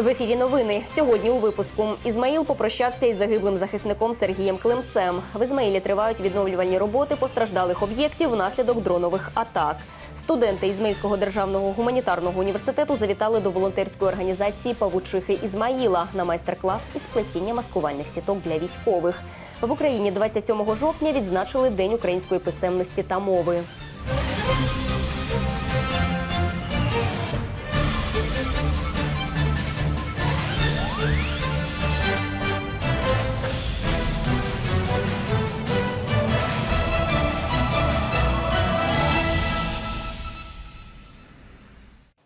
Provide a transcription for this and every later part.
В ефірі новини сьогодні у випуску Ізмаїл попрощався із загиблим захисником Сергієм Климцем. В Ізмаїлі тривають відновлювальні роботи постраждалих об'єктів внаслідок дронових атак. Студенти Ізмаїльського державного гуманітарного університету завітали до волонтерської організації Павучихи Ізмаїла на майстер-клас із плетіння маскувальних сіток для військових. В Україні 27 жовтня відзначили День української писемності та мови.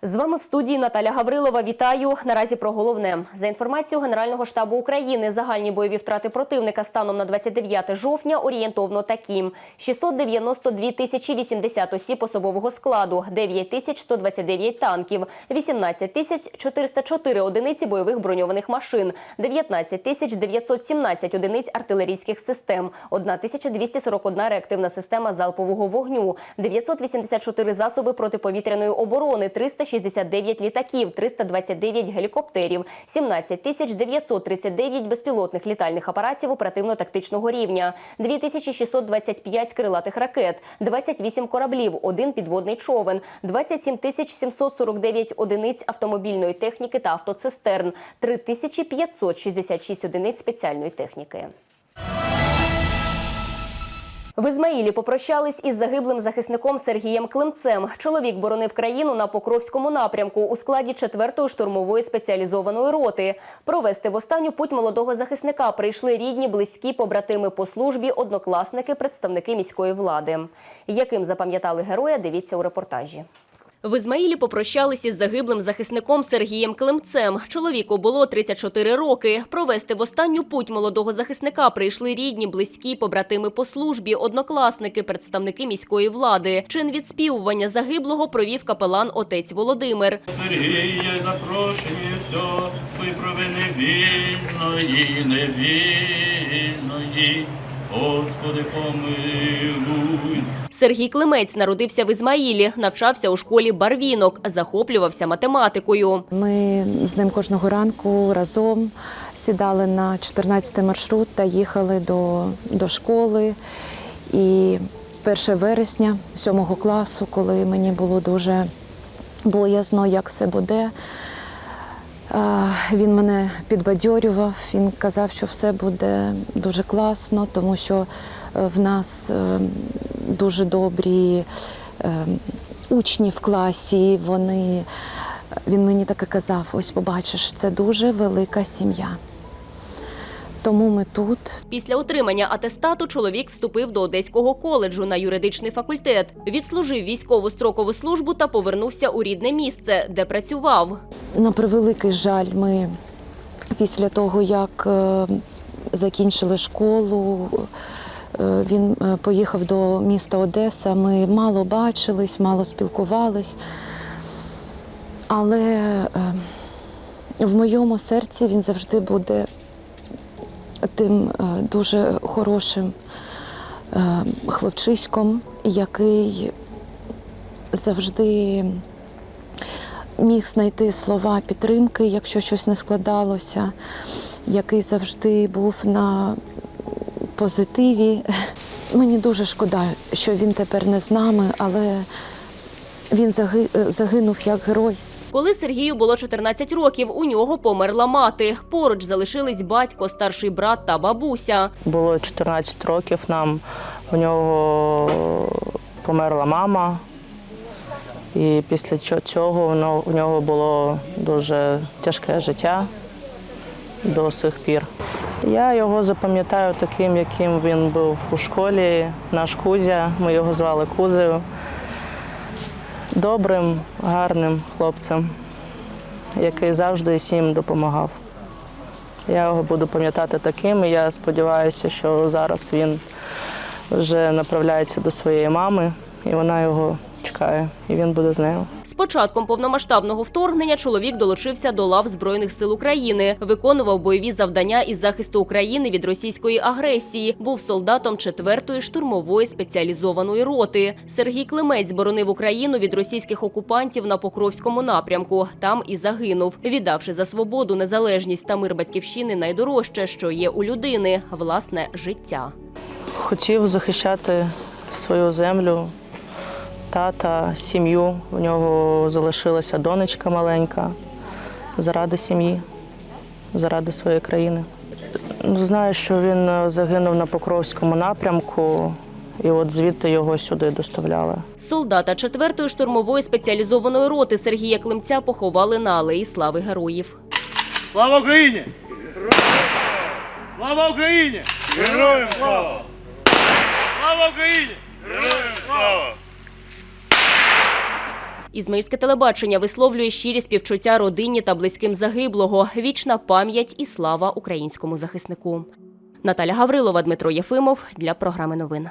З вами в студії Наталя Гаврилова. Вітаю. Наразі про головне. За інформацією Генерального штабу України, загальні бойові втрати противника станом на 29 жовтня орієнтовно такі: 692 тисячі 80 осіб особового складу, 9 тисяч 129 танків, 18 тисяч 404 одиниці бойових броньованих машин, 19 тисяч 917 одиниць артилерійських систем, 1 тисяча 241 реактивна система залпового вогню, 984 засоби протиповітряної оборони, 369 літаків, 329 гелікоптерів, 17 тисяч 939 безпілотних літальних апаратів оперативно-тактичного рівня, 2625 крилатих ракет, 28 кораблів, один підводний човен, 27 тисяч 749 одиниць автомобільної техніки та автоцистерн, 3566 одиниць спеціальної техніки. В Ізмаїлі попрощались із загиблим захисником Сергієм Климцем. Чоловік боронив країну на Покровському напрямку у складі 4-ї штурмової спеціалізованої роти. Провести в останню путь молодого захисника прийшли рідні, близькі, побратими по службі, однокласники, представники міської влади. Яким запам'ятали героя, дивіться у репортажі. В Ізмаїлі попрощались із загиблим захисником Сергієм Климцем. Чоловіку було 34 роки. Провести в останню путь молодого захисника прийшли рідні, близькі, побратими по службі, однокласники, представники міської влади. Чин відспівування загиблого провів капелан отець Володимир. Сергія запрошую все, виправи невільної, невільної, Господи помилуй. Сергій Климець народився в Ізмаїлі, навчався у школі Барвінок, захоплювався математикою. Ми з ним кожного ранку разом сідали на 14 маршрут та їхали до, до школи. І 1 вересня 7 класу, коли мені було дуже боязно, як все буде, він мене підбадьорював, він казав, що все буде дуже класно, тому що в нас е, дуже добрі е, учні в класі. Вони, він мені таке казав: ось побачиш, це дуже велика сім'я. Тому ми тут. Після отримання атестату чоловік вступив до Одеського коледжу на юридичний факультет. Відслужив військову строкову службу та повернувся у рідне місце, де працював. На превеликий жаль, ми після того, як е, закінчили школу, він е, поїхав до міста Одеса. Ми мало бачились, мало спілкувались. Але е, в моєму серці він завжди буде тим е, дуже хорошим е, хлопчиськом, який завжди міг знайти слова підтримки, якщо щось не складалося, який завжди був на позитиві. Мені дуже шкода, що він тепер не з нами, але він заги- загинув як герой. Коли Сергію було 14 років, у нього померла мати. Поруч залишились батько, старший брат та бабуся. Було 14 років нам. У нього померла мама. І після цього воно- у нього було дуже тяжке життя до сих пір. Я його запам'ятаю таким, яким він був у школі, наш Кузя. Ми його звали Кузею. Добрим, гарним хлопцем, який завжди всім допомагав. Я його буду пам'ятати таким, і я сподіваюся, що зараз він вже направляється до своєї мами, і вона його чекає, і він буде з нею. З початком повномасштабного вторгнення чоловік долучився до лав Збройних сил України, виконував бойові завдання із захисту України від російської агресії, був солдатом 4-ї штурмової спеціалізованої роти. Сергій Климець боронив Україну від російських окупантів на Покровському напрямку. Там і загинув, віддавши за свободу, незалежність та мир батьківщини найдорожче, що є у людини власне життя. Хотів захищати свою землю, тата, сім'ю. У нього залишилася донечка маленька заради сім'ї, заради своєї країни. Знаю, що він е, загинув на Покровському напрямку, і от звідти його сюди доставляли. Солдата 4-ї штурмової спеціалізованої роти Сергія Климця поховали на алеї слави героїв. Слава Україні! Слава Україні! Героям слава! Слава Україні! Героям слава! Ізмаїльське телебачення висловлює щирі співчуття родині та близьким загиблого. Вічна пам'ять і слава українському захиснику. Наталя Гаврилова, Дмитро Єфимов для програми новин.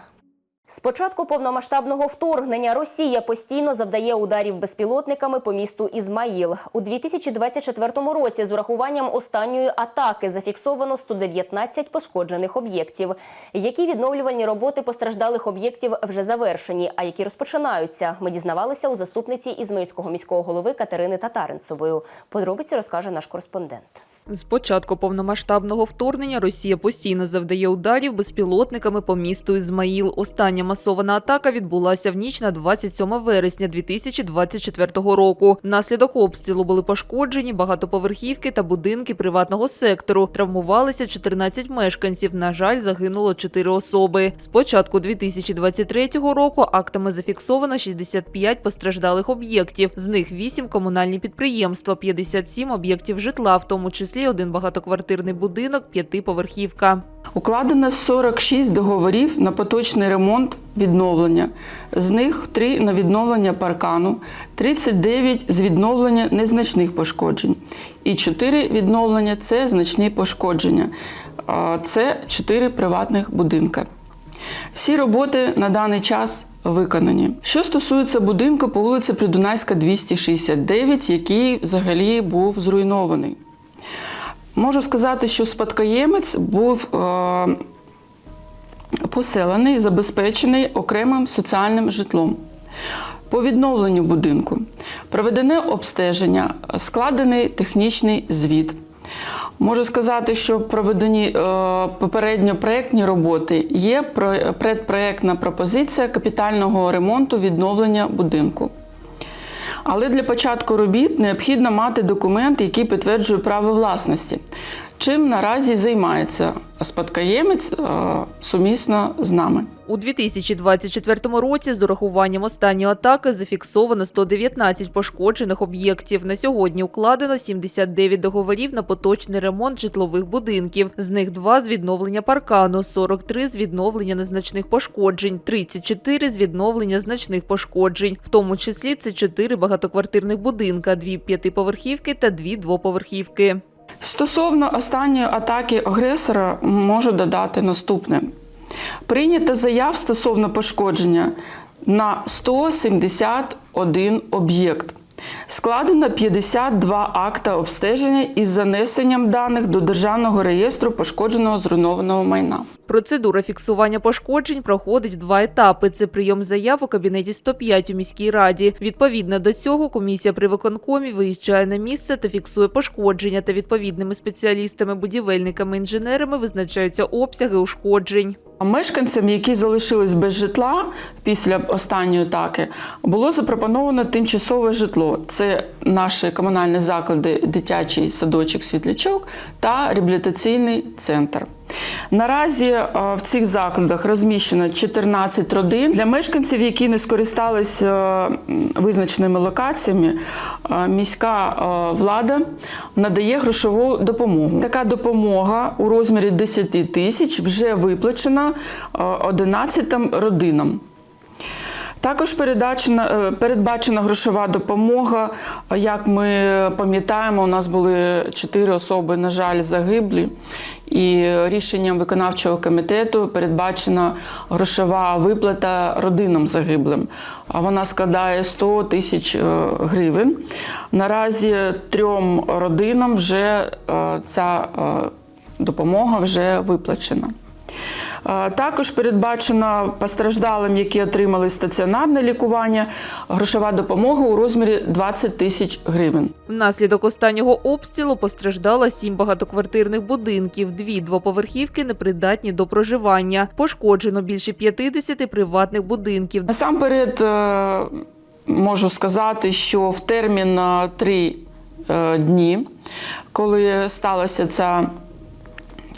З початку повномасштабного вторгнення Росія постійно завдає ударів безпілотниками по місту Ізмаїл. У 2024 році з урахуванням останньої атаки зафіксовано 119 пошкоджених об'єктів. Які відновлювальні роботи постраждалих об'єктів вже завершені, а які розпочинаються, ми дізнавалися у заступниці Ізмаїльського міського голови Катерини Татаринцевої. Подробиці розкаже наш кореспондент. З початку повномасштабного вторгнення Росія постійно завдає ударів безпілотниками по місту Ізмаїл. Остання масована атака відбулася в ніч на 27 вересня 2024 року. Внаслідок обстрілу були пошкоджені багатоповерхівки та будинки приватного сектору. Травмувалися 14 мешканців. На жаль, загинуло 4 особи. З початку 2023 року актами зафіксовано 65 постраждалих об'єктів. З них 8 комунальні підприємства, 57 об'єктів житла, в тому числі один багатоквартирний будинок, п'ятиповерхівка. Укладено 46 договорів на поточний ремонт відновлення. З них 3 на відновлення паркану, 39 з відновлення незначних пошкоджень і 4 відновлення це значні пошкодження. Це 4 приватних будинка. Всі роботи на даний час виконані. Що стосується будинку по вулиці Придунайська, 269, який взагалі був зруйнований. Можу сказати, що спадкоємець був е, поселений, забезпечений окремим соціальним житлом. По відновленню будинку проведене обстеження, складений технічний звіт. Можу сказати, що проведені е, попередньо проєктні роботи є про- предпроєктна пропозиція капітального ремонту відновлення будинку. Але для початку робіт необхідно мати документ, який підтверджує право власності. Чим наразі займається спадкоємець е, сумісно з нами. У 2024 році з урахуванням останньої атаки зафіксовано 119 пошкоджених об'єктів. На сьогодні укладено 79 договорів на поточний ремонт житлових будинків. З них 2 з відновлення паркану, 43 з відновлення незначних пошкоджень, 34 з відновлення значних пошкоджень. В тому числі це 4 багатоквартирних будинка, 2 п'ятиповерхівки та 2 двоповерхівки. Стосовно останньої атаки агресора можу додати наступне: прийнято заяв стосовно пошкодження на 171 об'єкт. Складено 52 акта обстеження із занесенням даних до Державного реєстру пошкодженого зруйнованого майна. Процедура фіксування пошкоджень проходить два етапи. Це прийом заяв у кабінеті 105 у міській раді. Відповідно до цього, комісія при виконкомі виїжджає на місце та фіксує пошкодження. Та відповідними спеціалістами, будівельниками, інженерами визначаються обсяги ушкоджень. Мешканцям, які залишились без житла після останньої атаки, було запропоновано тимчасове житло. Це наші комунальні заклади, дитячий садочок Світлячок та реабілітаційний центр. Наразі е, в цих закладах розміщено 14 родин. Для мешканців, які не скористалися е, визначеними локаціями, е, міська влада надає грошову допомогу. Така допомога у розмірі 10 тисяч вже виплачена е, 11 родинам. Також передбачена, е, передбачена грошова допомога. Як ми пам'ятаємо, у нас були чотири особи, на жаль, загиблі. І рішенням виконавчого комітету передбачена грошова виплата родинам загиблим. А вона складає 100 тисяч е, гривень. Наразі трьом родинам вже е, ця допомога вже виплачена. Також передбачено постраждалим, які отримали стаціонарне лікування, грошова допомога у розмірі 20 тисяч гривень. Внаслідок останнього обстрілу постраждало сім багатоквартирних будинків, дві двоповерхівки непридатні до проживання. Пошкоджено більше 50 приватних будинків. Насамперед е, можу сказати, що в термін е, три е, дні, коли сталася ця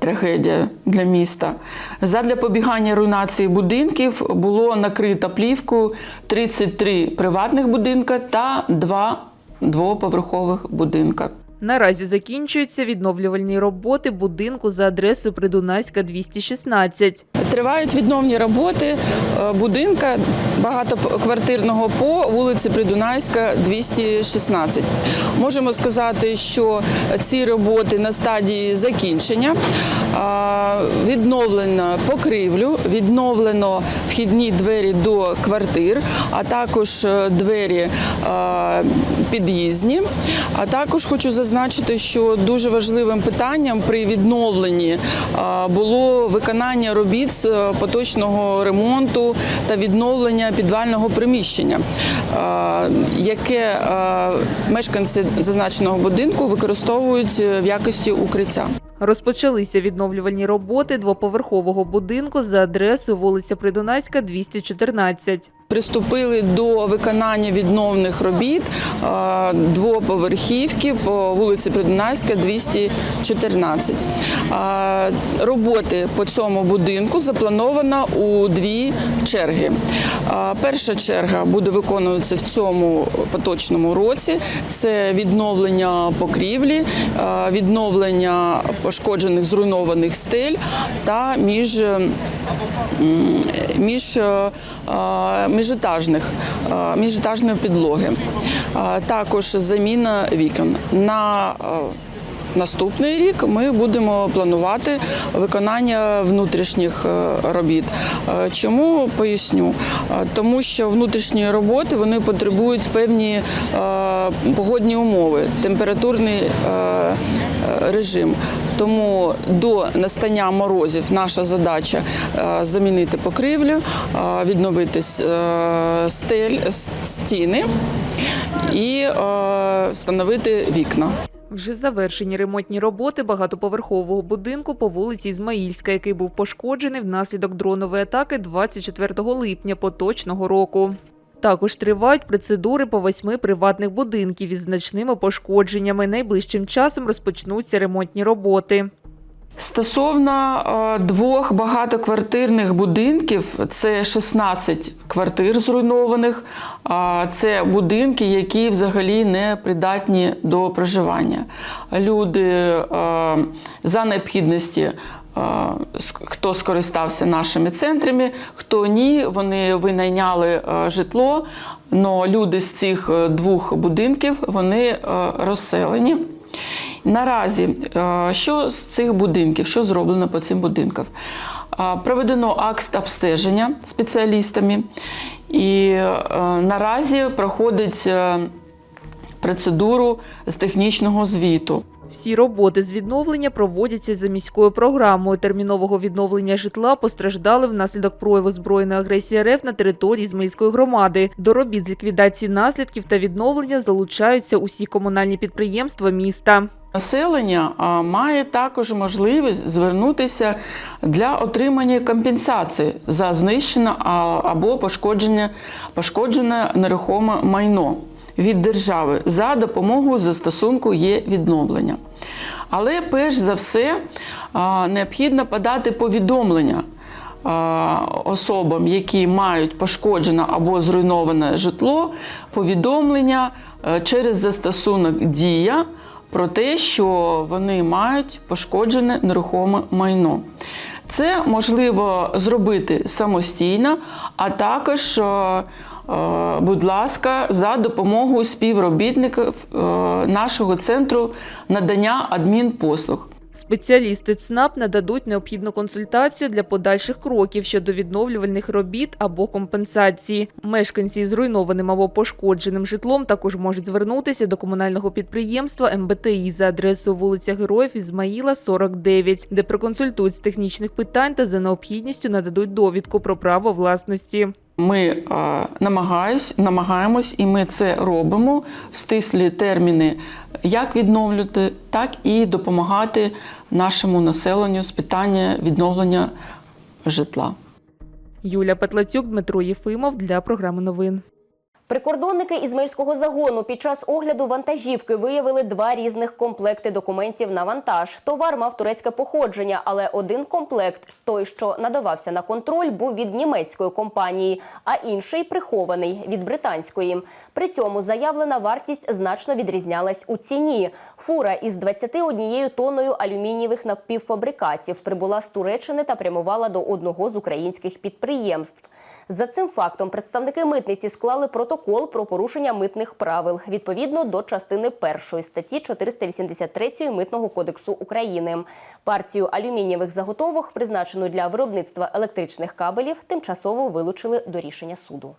трагедія для міста, задля побігання руйнації будинків було накрито плівкою 33 приватних будинка та два двоповерхових будинка. Наразі закінчуються відновлювальні роботи будинку за адресою Придунайська 216. Тривають відновні роботи е, будинка багатоквартирного по вулиці Придунайська, 216. Можемо сказати, що ці роботи на стадії закінчення. Відновлено покрівлю, відновлено вхідні двері до квартир, а також е, двері е, під'їзні. А також хочу зазначити, що дуже важливим питанням при відновленні е, було виконання робіт з поточного ремонту та відновлення підвального приміщення, е, яке е, мешканці зазначеного будинку використовують е, в якості укриття. Розпочалися відновлювальні роботи двоповерхового будинку за адресою вулиця Придунайська 214. Приступили до виконання відновних робіт е, двоповерхівки по вулиці Придунайська, 214. Е, Роботи по цьому будинку заплановано у дві черги. Е, Перша черга буде виконуватися в цьому поточному році. Це відновлення покрівлі, відновлення пошкоджених зруйнованих стель та між між міжетажних, е, міжетажної підлоги. Також заміна вікон. На е, Наступний рік ми будемо планувати виконання внутрішніх е, робіт. Е, Чому поясню? Е, Тому що внутрішні роботи вони потребують певні погодні умови, температурний режим. Тому до настання морозів наша задача замінити покрівлю, е, відновити стель, стіни і встановити вікна. Вже завершені ремонтні роботи багатоповерхового будинку по вулиці Ізмаїльська, який був пошкоджений внаслідок дронової атаки 24 липня поточного року. Також тривають процедури по восьми приватних будинків із значними пошкодженнями. Найближчим часом розпочнуться ремонтні роботи. Стосовно е, двох багатоквартирних будинків, це 16 квартир зруйнованих. Це будинки, які взагалі не придатні до проживання. Люди е, за необхідності. е, Хто скористався нашими центрами, хто ні, вони винайняли житло. але люди з цих двох будинків вони розселені. Наразі, е, що з цих будинків, що зроблено по цим будинкам? Е, Проведено акт обстеження спеціалістами, і е, наразі проходить процедуру з технічного звіту. Всі роботи з відновлення проводяться за міською програмою термінового відновлення житла. Постраждали внаслідок прояву збройної агресії РФ на території Ізмаїльської громади. До робіт з ліквідації наслідків та відновлення залучаються усі комунальні підприємства міста. Населення має також можливість звернутися для отримання компенсації за знищене або пошкоджене, пошкоджене нерухоме майно від держави за допомогою застосунку є відновлення. Але перш за все необхідно подати повідомлення особам, які мають пошкоджене або зруйноване житло, повідомлення е, через застосунок Дія про те, що вони мають пошкоджене нерухоме майно. Це можливо зробити самостійно, а також е, е, будь ласка, за допомогою співробітників е, нашого центру надання адмінпослуг. Спеціалісти ЦНАП нададуть необхідну консультацію для подальших кроків щодо відновлювальних робіт або компенсації. Мешканці з руйнованим або пошкодженим житлом також можуть звернутися до комунального підприємства МБТІ за адресою вулиця Героїв Ізмаїла, 49, де проконсультують з технічних питань та за необхідністю нададуть довідку про право власності. Ми е, намагаюсь, намагаємось, і ми це робимо в стислі терміни, як відновлювати, так і допомагати нашому населенню з питання відновлення житла. Юля Петлацюк, Дмитро Єфимов для програми новин. Прикордонники Ізмаїльського загону під час огляду вантажівки виявили два різних комплекти документів на вантаж. Товар мав турецьке походження, але один комплект, той, що надавався на контроль, був від німецької компанії, а інший прихований від британської. При цьому заявлена вартість значно відрізнялась у ціні. Фура із 21 тонною алюмінієвих напівфабрикатів прибула з Туреччини та прямувала до одного з українських підприємств. За цим фактом представники митниці склали протокол про порушення митних правил відповідно до частини першої статті 483 Митного кодексу України. Партію алюмінієвих заготовок, призначену для виробництва електричних кабелів, тимчасово вилучили до рішення суду.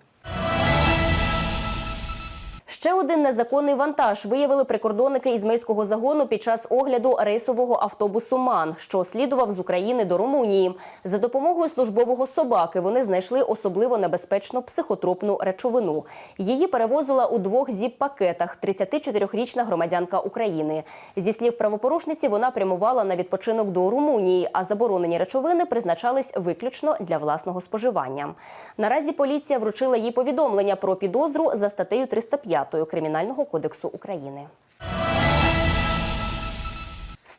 Ще один незаконний вантаж виявили прикордонники Ізмельського загону під час огляду рейсового автобусу МАН, що слідував з України до Румунії. За допомогою службового собаки вони знайшли особливо небезпечну психотропну речовину. Її перевозила у двох зіп-пакетах 34-річна громадянка України. Зі слів правопорушниці, вона прямувала на відпочинок до Румунії, а заборонені речовини призначались виключно для власного споживання. Наразі поліція вручила їй повідомлення про підозру за статтею 305 Кримінального кодексу України.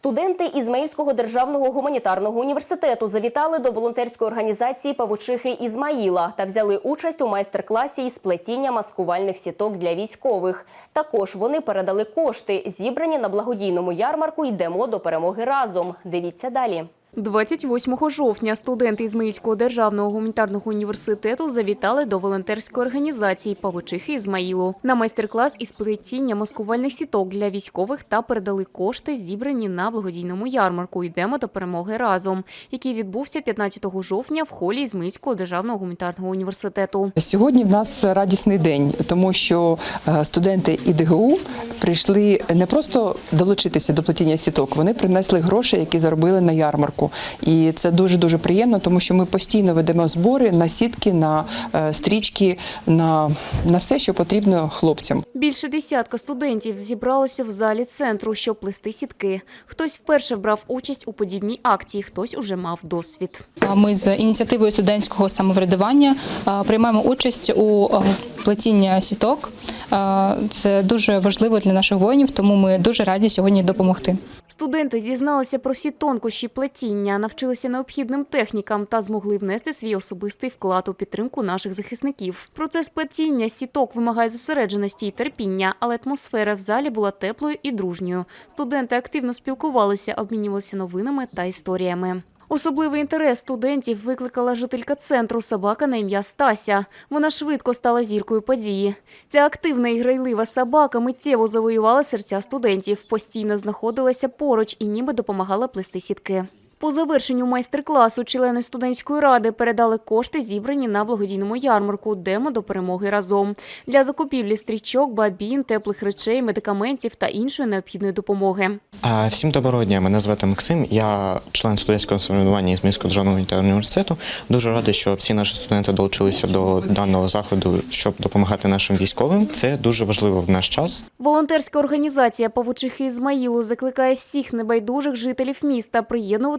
Студенти Ізмаїльського державного гуманітарного університету завітали до волонтерської організації Павучихи Ізмаїла та взяли участь у майстер-класі із плетіння маскувальних сіток для військових. Також вони передали кошти, зібрані на благодійному ярмарку Йдемо до перемоги разом. Дивіться далі. 28 жовтня студенти Ізмаїльського державного гуманітарного університету завітали до волонтерської організації Павучихи Ізмаїлу на майстер-клас із плетіння маскувальних сіток для військових та передали кошти, зібрані на благодійному ярмарку «Йдемо до перемоги разом», який відбувся 15 жовтня в холі Ізмаїльського державного гуманітарного університету. Сьогодні в нас радісний день, тому що е, студенти ІДГУ прийшли не просто долучитися до плетіння сіток, вони принесли гроші, які заробили на ярмарку. І це дуже дуже приємно, тому що ми постійно ведемо збори на сітки, на е, стрічки, на, на все, що потрібно хлопцям. Більше десятка студентів зібралося в залі центру, щоб плести сітки. Хтось вперше брав участь у подібній акції, хтось уже мав досвід. А Ми з ініціативою студентського самоврядування приймаємо участь у плетінні сіток. Це дуже важливо для наших воїнів, тому ми дуже раді сьогодні допомогти. Студенти зізналися про всі тонкощі плетіння, навчилися необхідним технікам та змогли внести свій особистий вклад у підтримку наших захисників. Процес плетіння сіток вимагає зосередженості і терпіння, але атмосфера в залі була теплою і дружньою. Студенти активно спілкувалися, обмінювалися новинами та історіями. Особливий інтерес студентів викликала жителька центру собака на ім'я Стася. Вона швидко стала зіркою події. Ця активна і грайлива собака миттєво завоювала серця студентів, постійно знаходилася поруч і ніби допомагала плести сітки. По завершенню майстер-класу члени студентської ради передали кошти, зібрані на благодійному ярмарку «Демо до перемоги разом» для закупівлі стрічок, бабін, теплих речей, медикаментів та іншої необхідної допомоги. Всім доброго дня. Мене звати Максим. Я член студентського самоврядування із Мінського державного університету. Дуже радий, що всі наші студенти долучилися до даного заходу, щоб допомагати нашим військовим. Це дуже важливо в наш час. Волонтерська організація Павучихи Ізмаїлу закликає всіх небайдужих жителів міста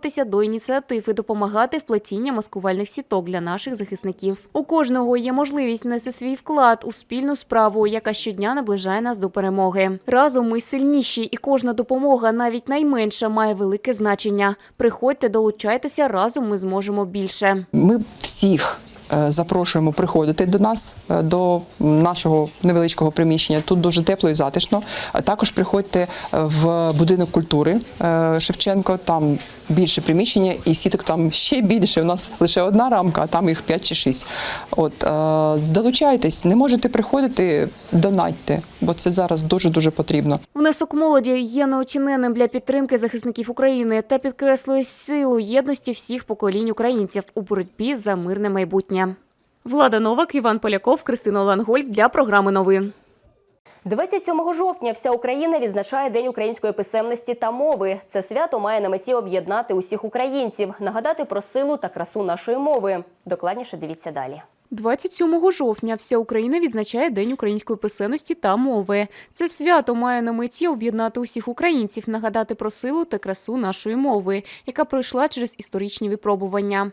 приєднуватися до ініціатив і допомагати в плетінні маскувальних сіток для наших захисників. У кожного є можливість нести свій вклад у спільну справу, яка щодня наближає нас до перемоги. Разом ми сильніші, і кожна допомога, навіть найменша, має велике значення. Приходьте, долучайтеся, разом ми зможемо більше. Ми всіх е, запрошуємо приходити до нас е, до нашого невеличкого приміщення. Тут дуже тепло і затишно. Також приходьте е, в будинок культури Шевченко. Там більше приміщення, і сіток там ще більше. У нас лише одна рамка, а там їх 5 чи 6. От е, долучайтесь, не можете приходити, донатьте, бо це зараз дуже дуже потрібно. Внесок молоді є неоціненним для підтримки захисників України та підкреслює силу єдності всіх поколінь українців у боротьбі за мирне майбутнє. Влада Новак, Іван Поляков, Кристина Лангольф для програми Новин. 27 жовтня вся Україна відзначає День української писемності та мови. Це свято має на меті об'єднати усіх українців, нагадати про силу та красу нашої мови. Докладніше дивіться далі. 27 жовтня вся Україна відзначає День української писемності та мови. Це свято має на меті об'єднати усіх українців, нагадати про силу та красу нашої мови, яка пройшла через історичні випробування.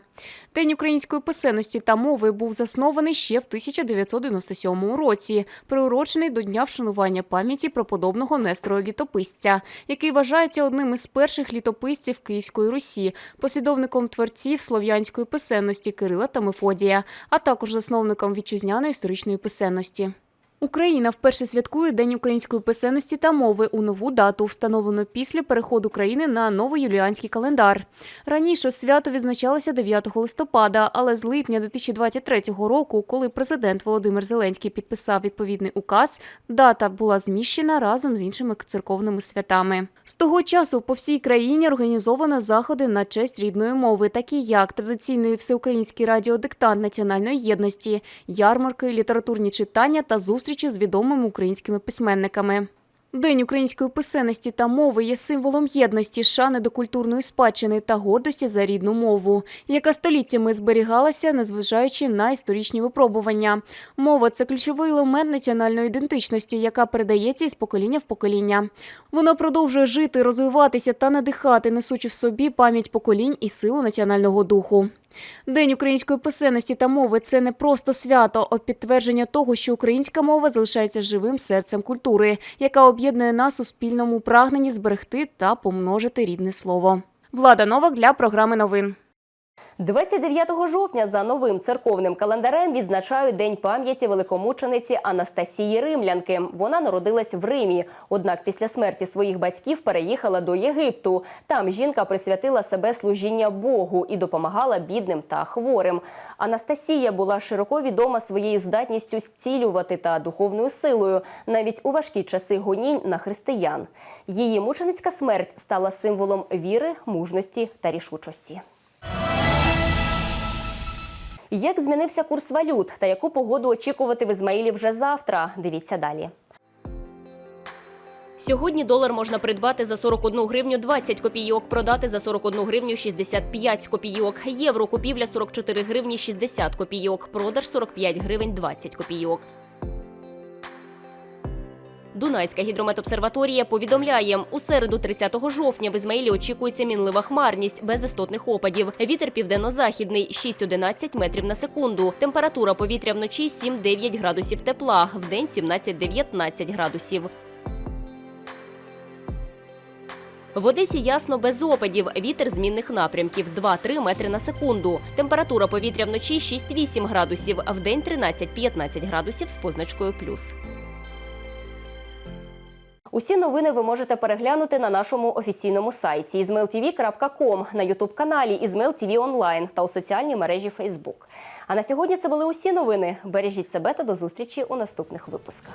День української писемності та мови був заснований ще в 1997 році, приурочений до дня вшанування пам'яті преподобного Нестора Літописця, який вважається одним із перших літописців Київської Русі, послідовником творців слов'янської писемності Кирила та Мефодія, а також засновником вітчизняної історичної писемності. Україна вперше святкує День української писемності та мови у нову дату, встановлену після переходу країни на новоюліанський календар. Раніше свято відзначалося 9 листопада, але з липня 2023 року, коли президент Володимир Зеленський підписав відповідний указ, дата була зміщена разом з іншими церковними святами. З того часу по всій країні організовано заходи на честь рідної мови, такі як традиційний всеукраїнський радіодиктант національної єдності, ярмарки, літературні читання та зустрічі з відомими українськими письменниками. День української писемності та мови є символом єдності, шани до культурної спадщини та гордості за рідну мову, яка століттями зберігалася, незважаючи на історичні випробування. Мова це ключовий елемент національної ідентичності, яка передається із покоління в покоління. Вона продовжує жити, розвиватися та надихати, несучи в собі пам'ять поколінь і силу національного духу. День української писемності та мови це не просто свято, а підтвердження того, що українська мова залишається живим серцем культури, яка об'єднує нас у спільному прагненні зберегти та помножити рідне слово. Влада Новак для програми новин. 29 жовтня за новим церковним календарем відзначають День пам'яті великомучениці Анастасії Римлянки. Вона народилась в Римі. Однак після смерті своїх батьків переїхала до Єгипту. Там жінка присвятила себе служіння Богу і допомагала бідним та хворим. Анастасія була широко відома своєю здатністю зцілювати та духовною силою, навіть у важкі часи гонінь на християн. Її мученицька смерть стала символом віри, мужності та рішучості. Як змінився курс валют та яку погоду очікувати в Ізмаїлі вже завтра? Дивіться далі. Сьогодні долар можна придбати за 41 гривню 20 копійок, продати за 41 гривню 65 копійок. Євро купівля 44 гривні 60 копійок, продаж 45 гривень 20 копійок. Дунайська гідрометобсерваторія повідомляє, у середу 30 жовтня в Ізмаїлі очікується мінлива хмарність без істотних опадів. Вітер південно-західний 6-11 метрів на секунду. Температура повітря вночі 7-9 градусів тепла, вдень 17-19 градусів. В Одесі ясно без опадів. Вітер змінних напрямків 2-3 метри на секунду. Температура повітря вночі 6-8 градусів, а вдень 13-15 градусів з позначкою плюс. Усі новини ви можете переглянути на нашому офіційному сайті izmailtv.com, на ютуб-каналі ТВ онлайн та у соціальній мережі Фейсбук. А на сьогодні це були усі новини. Бережіть себе та до зустрічі у наступних випусках.